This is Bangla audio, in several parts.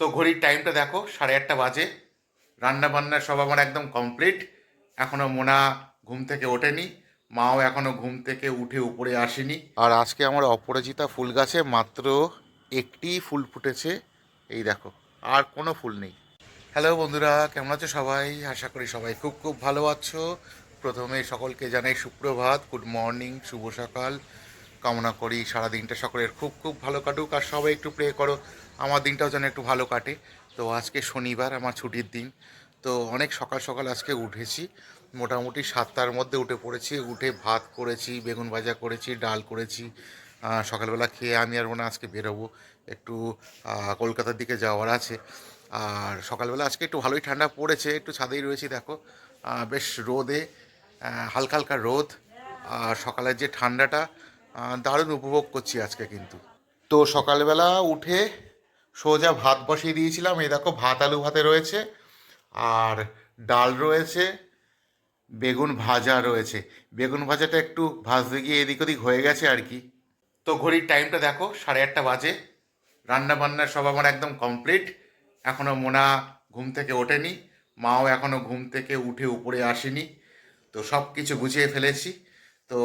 তো ঘড়ির টাইমটা দেখো সাড়ে আটটা বাজে। রান্না বান্না সব আমার একদম কমপ্লিট এখনও মোনা ঘুম থেকে ওঠেনি। মাও এখনও ঘুম থেকে উঠে উপরে আসেনি। আর আজকে আমার অপরাজিতা ফুল গাছে মাত্র একটি ফুল ফুটেছে। এই দেখো আর কোনো ফুল নেই। হ্যালো বন্ধুরা কেমন আছো সবাই? আশা করি সবাই খুব খুব ভালো আছো। প্রথমে সকলকে জানাই সুপ্রভাত গুড মর্নিং শুভ সকাল। কামনা করি সারা দিনটা সকলের খুব খুব ভালো কাটুক। আর সবাই একটু প্রে করো। আমার দিনটাও যেন একটু ভালো কাটে। তো আজকে শনিবার, আমার ছুটির দিন। তো অনেক সকাল সকাল আজকে উঠেছি। মোটামুটি সাতটার মধ্যে উঠে পড়েছি। উঠে ভাত করেছি, বেগুন ভাজা করেছি, ডাল করেছি। সকালবেলা খেয়ে আমি আর হয় আজকে বেরোবো। একটু কলকাতার দিকে যাওয়ার আছে। আর সকালবেলা আজকে একটু ভালোই ঠান্ডা পড়েছে। একটু ছাদেই রয়েছি, দেখো। বেশ রোদে হালকা হালকা রোদ। আর সকালের যে ঠান্ডাটা দারুণ উপভোগ করছি আজকে কিন্তু। তো সকালবেলা উঠে সোজা ভাত বসিয়ে দিয়েছিলাম। এই দেখো ভাত, আলু ভাতে রয়েছে, আর ডাল রয়েছে, বেগুন ভাজা রয়েছে। বেগুন ভাজাটা একটু ভাজতে গিয়ে এদিক ওদিক হয়ে গেছে আর কি। তো ঘড়ির টাইমটা দেখো, সাড়ে আটটা বাজে। রান্না বান্না সব আমার একদম কমপ্লিট এখনও মোনা ঘুম থেকে ওঠেনি, মাও এখনও ঘুম থেকে উঠে উপরে আসেনি। তো সব কিছু গুছিয়ে ফেলেছি। তো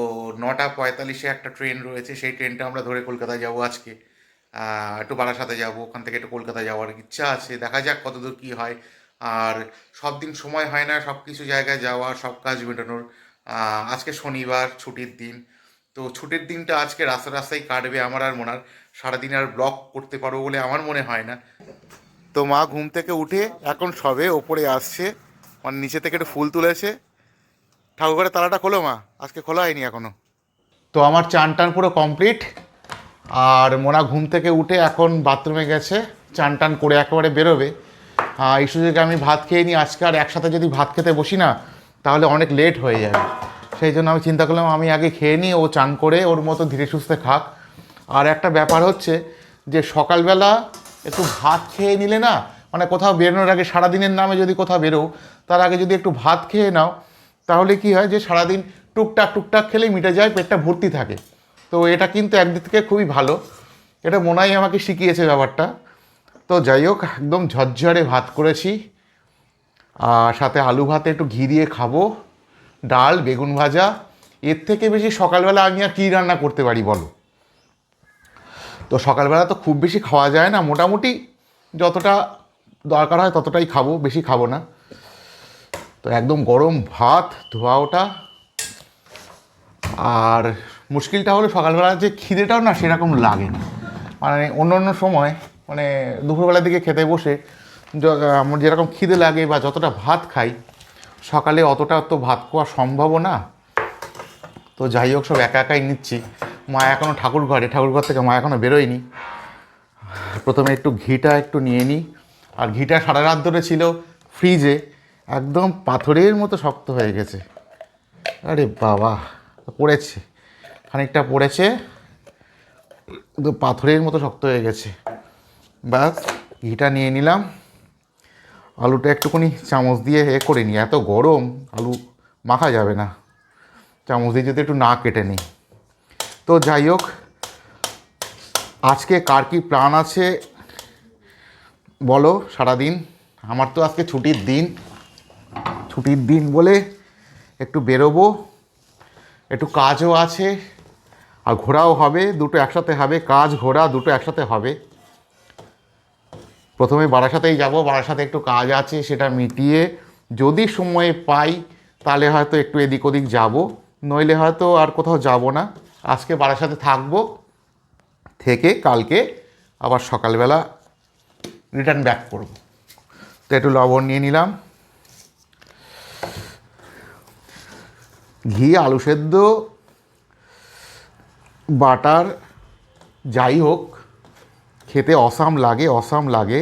নটা পঁয়তাল্লিশে একটা ট্রেন রয়েছে, সেই ট্রেনটা আমরা ধরে কলকাতায় যাব আজকে। একটু বারাসাতে যাব, ওখান থেকে একটু কলকাতা যাওয়ার ইচ্ছা আছে। দেখা যাক কতদূর কী হয়। আর সব দিন সময় হয় না, সব কিছু জায়গায় যাওয়া, সব কাজ মেটানোর। আজকে শনিবার, ছুটির দিন। তো ছুটির দিনটা আজকে রাস্তা রাস্তায় কাটবে আমার আর মোনার। সারাদিন আর ব্লক করতে পারব বলে আমার মনে হয় না। তো মা ঘুম থেকে উঠে এখন সবে ওপরে আসছে। মানে নিচে থেকে একটু ফুল তুলেছে। ঠাকুরঘরের তালাটা খোলো মা। আজকে খোলা হয়নি এখনও তো আমার চান টান পুরো কমপ্লিট আর মোনা ঘুম থেকে উঠে এখন বাথরুমে গেছে, চান টান করে একেবারে বেরোবে। এই সুযোগে আমি ভাত খেয়ে নিই, আজকে আর একসাথে যদি ভাত খেতে বসি না, তাহলে অনেক লেট হয়ে যাবে। সেই জন্য আমি চিন্তা করলাম, আমি আগে খেয়ে নিই, ও চান করে, ওর মতো ধীরে সুস্থে খাক। আর একটা ব্যাপার হচ্ছে যে সকালবেলা একটু ভাত খেয়ে নিলে না মানে কোথাও বেরোনোর আগে সারাদিনের নামে যদি কোথাও বেরো তার আগে যদি একটু ভাত খেয়ে নাও, তাহলে কি হয় যে সারাদিন টুকটাক টুকটাক খেলেই মিটে যায়, পেটটা ভর্তি থাকে। তো এটা কিন্তু একদিক থেকে খুবই ভালো। এটা মনাই আমাকে শিখিয়েছে ব্যাপারটা। তো যাই হোক, একদম ঝরঝরে ভাত করেছি। আর সাথে আলু ভাতে একটু ঘি দিয়ে খাব। ডাল, বেগুন ভাজা। এর থেকে বেশি সকালবেলা আমি আর কী রান্না করতে পারি বলো? তো সকালবেলা তো খুব বেশি খাওয়া যায় না। মোটামুটি যতটা দরকার হয় ততটাই খাব, বেশি খাব না। তো একদম গরম ভাত ধোয়া ওটা। আর মুশকিলটা হলো সকালবেলা যে খিদেটাও না সেরকম লাগে না। মানে অন্য অন্য সময় মানে দুপুরবেলার দিকে খেতে বসে আমার যেরকম খিদে লাগে বা যতটা ভাত খাই, সকালে অতটা তো ভাত খাওয়া সম্ভবও না। তো যাই হোক, সব একা একাই নিচ্ছি। মা এখনও ঠাকুর ঘরে, ঠাকুর ঘর থেকে মা এখনও বেরোয়নি। প্রথমে একটু ঘিটা একটু নিয়ে নিই। আর ঘিটা সারা রাত ধরে ছিল ফ্রিজে, একদম পাথরের মতো শক্ত হয়ে গেছে। আরে বাবা, পড়েছে। খানিকটা পড়েছে। পাথরের মতো শক্ত হয়ে গেছে। ব্যাস, ঘিটা নিয়ে নিলাম। আলুটা একটুখানি চামচ দিয়ে এ করে নিই। এত গরম, আলু মাখা যাবে না। চামচ দিয়ে যদি একটু না কেটে নিই। তো যাই হোক, আজকে কার কি প্ল্যান আছে বলো সারাদিন? আমার তো আজকে ছুটির দিন। ছুটির দিন বলে একটু বেরোবো। একটু কাজও আছে। আর ঘোরাও হবে, দুটো একসাথে হবে, কাজ, ঘোরা দুটো একসাথে হবে। প্রথমে বারাসাতেই যাব, বারাসাতে একটু কাজ আছে, সেটা মিটিয়ে যদি সময় পাই, তাহলে হয়তো একটু এদিক ওদিক যাব। নইলে হয়তো আর কোথাও যাব না। আজকে বারাসাতে থাকব, থেকে কালকে আবার সকালবেলা রিটার্ন ব্যাক করব। তো একটু লবণ নিয়ে নিলাম। ঘি, আলু সেদ্ধ বাটার যাই হোক, খেতে অসাম লাগে অসাম লাগে।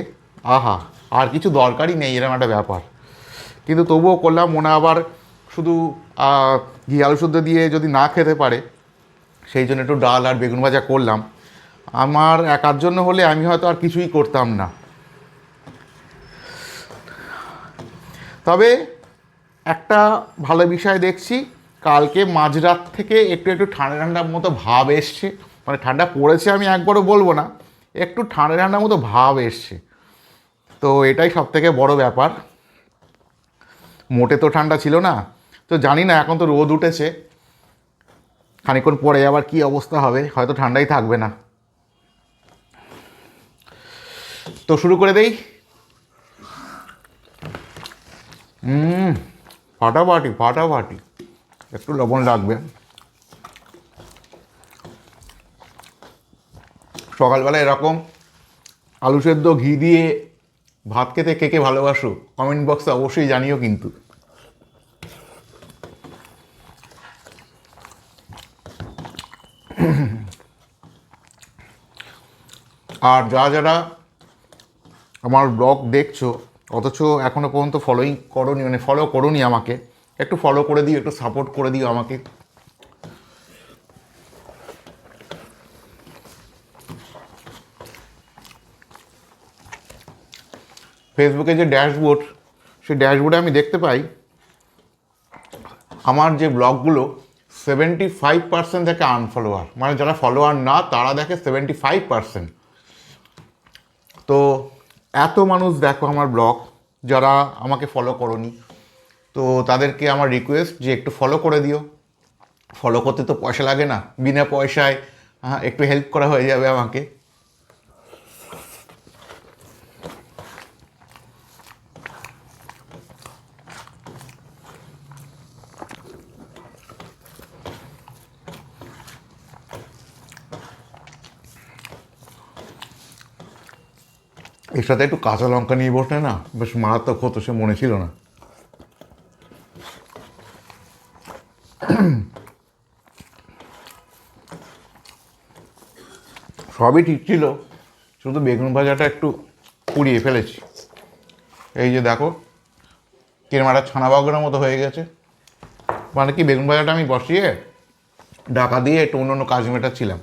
আহা, আর কিছু দরকারই নেই এরকম একটা ব্যাপার। কিন্তু তবুও করলাম, মনে আবার শুধু ঘি, আলু সেদ্ধ দিয়ে যদি না খেতে পারে, সেই জন্য একটু ডাল আর বেগুন ভাজা করলাম। আমার একার জন্য হলে আমি হয়তো আর কিছুই করতাম না। তবে একটা ভালো বিষয় দেখছি কালকে মাঝরাত থেকে একটু একটু ঠান্ডা ঠান্ডার মতো ভাব এসছে। মানে ঠান্ডা পড়েছে আমি একবারও বলব না, একটু ঠান্ডা ঠান্ডার মতো ভাব এসছে। তো এটাই সব থেকে বড় ব্যাপার। মোটে তো ঠান্ডা ছিল না, তো জানি না এখন তো রোদ উঠেছে। খানিক্ষণ পরে আবার কি অবস্থা হবে, হয়তো ঠান্ডাই থাকবে না। তো শুরু করে দেই। ফাটাফাটি ফাটাফাটি। একটু লবণ লাগবে। সকালবেলা এরকম আলু সেদ্ধ, ঘি দিয়ে ভাত খেতে কে কে ভালোবাসো কমেন্ট বক্সে অবশ্যই জানিও কিন্তু। আর যারা যারা আমার ব্লগ দেখছ, অথচ এখনও পর্যন্ত ফলোইং করোনি মানে ফলো করোনি আমাকে একটু ফলো করে দিও, একটু সাপোর্ট করে দিও আমাকে। ফেসবুকে যে ড্যাশবোর্ড সেই ড্যাশবোর্ডে আমি দেখতে পাই, আমার যে ব্লগগুলো সেভেন্টি ফাইভ পার্সেন্ট দেখে আনফলোয়ার মানে যারা ফলোয়ার না, তারা দেখে সেভেন্টি ফাইভ পার্সেন্ট তো এত মানুষ দেখো আমার ব্লগ, যারা আমাকে ফলো করনি। তো তাদেরকে আমার রিকোয়েস্ট যে একটু ফলো করে দিও। ফলো করতে তো পয়সা লাগে না। বিনা পয়সায় হ্যাঁ, একটু হেল্প করা হয়ে যাবে আমাকে। এর সাথে একটু কাঁচা লঙ্কা নিয়ে বসলে না বেশ মারাত্মক হতো সে মনে ছিল না। সবই ঠিক ছিল, শুধু বেগুন ভাজাটা একটু পুড়িয়ে ফেলেছি। এই যে দেখো কিরম একটা ছানা বাগড়ার মতো হয়ে গেছে। মানে কি, বেগুন ভাজাটা আমি বসিয়ে ঢাকা দিয়ে একটু অন্য অন্য কাজ মেটাচ্ছিলাম।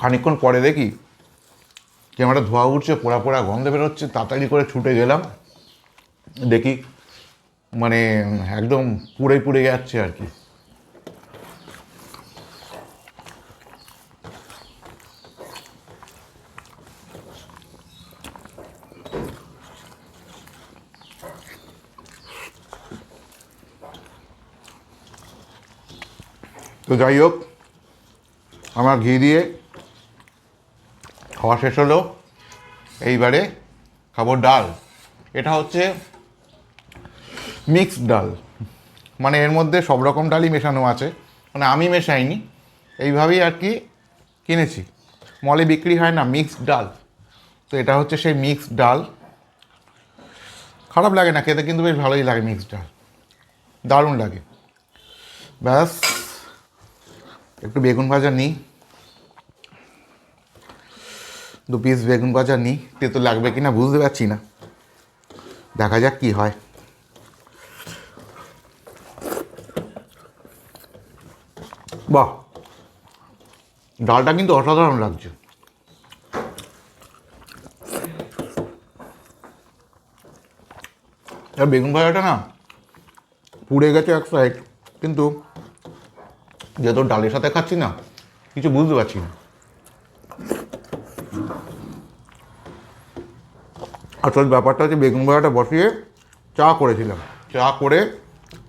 খানিকক্ষণ পরে দেখি ক্যামেরা ধোয়া উঠছে, পোড়া পোড়া গন্ধ বেরোচ্ছে, তাড়াতাড়ি করে ছুটে গেলাম। দেখি মানে একদম পুড়ে পুড়ে যাচ্ছে আর কি। তো যাই হোক, আমার ঘি দিয়ে খাওয়া শেষ হলো। এইবারে খাব ডাল। এটা হচ্ছে মিক্সড ডাল। মানে এর মধ্যে সব রকম ডালই মেশানো আছে। মানে আমি মেশাইনি। এইভাবেই আর কি কিনেছি। মলে বিক্রি হয় না, মিক্সড ডাল। তো এটা হচ্ছে সেই মিক্সড ডাল। খারাপ লাগে না খেতে, কিন্তু বেশ ভালোই লাগে মিক্সড ডাল। দারুণ লাগে। ব্যাস, একটু বেগুন ভাজা নিই। দু পিস বেগুন ভাজা নিই। তেতো লাগবে কি না বুঝতে পারছি না। দেখা যাক কি হয়। বাহ। ডালটা কিন্তু অসাধারণ লাগছে। আর বেগুন ভাজাটা না পুড়ে গেছে এক সাইড কিন্তু যেহেতু ডালের সাথে খাচ্ছি না, কিছু বুঝতে পারছি না। আসল ব্যাপারটা হচ্ছে বেগুন ভাজাটা বসিয়ে চা করেছিলাম। চা করে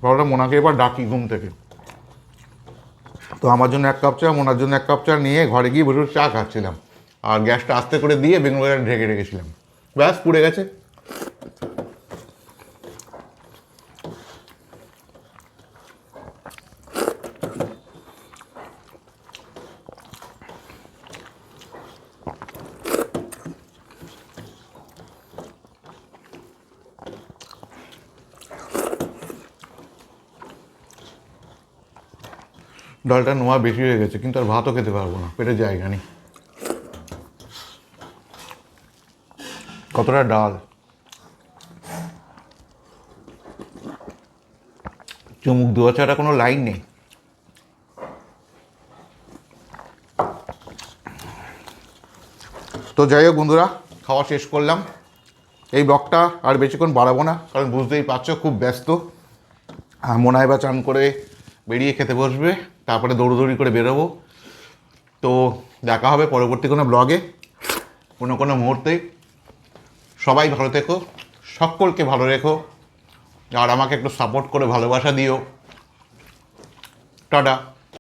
ভাবলাম মোনাকে এবার ডাকি ঘুম থেকে। তো আমার জন্য এক কাপ চা ওনার জন্য এক কাপ চা নিয়ে ঘরে গিয়ে বসে চা খাচ্ছিলাম। আর গ্যাসটা আস্তে করে দিয়ে বেগুন ঢেকে রেখেছিলাম। ব্যাস পুড়ে গেছে। ডালটা নোয়া বেশি হয়ে গেছে, কিন্তু আর ভাতও খেতে পারব না পেটে জায়গা নেই। কতটা ডাল? চুমুক দেওয়া ছাড়া কোনো লাইন নেই। তো যাই হোক বন্ধুরা, খাওয়া শেষ করলাম। এই ব্লগটা আর বেশিক্ষণ বাড়াবো না, কারণ বুঝতেই পারছ খুব ব্যস্ত। মনে হয় বা চান করে বেরিয়ে খেতে বসবে। তারপরে দৌড়দৌড়ি করে বেরোবো। তো দেখা হবে পরবর্তী কোনো ব্লগে, কোনো কোনো মুহূর্তে। সবাই ভালো থেকো, সকলকে ভালো রেখো, আর আমাকে একটু সাপোর্ট করে, ভালোবাসা দিও। টাটা।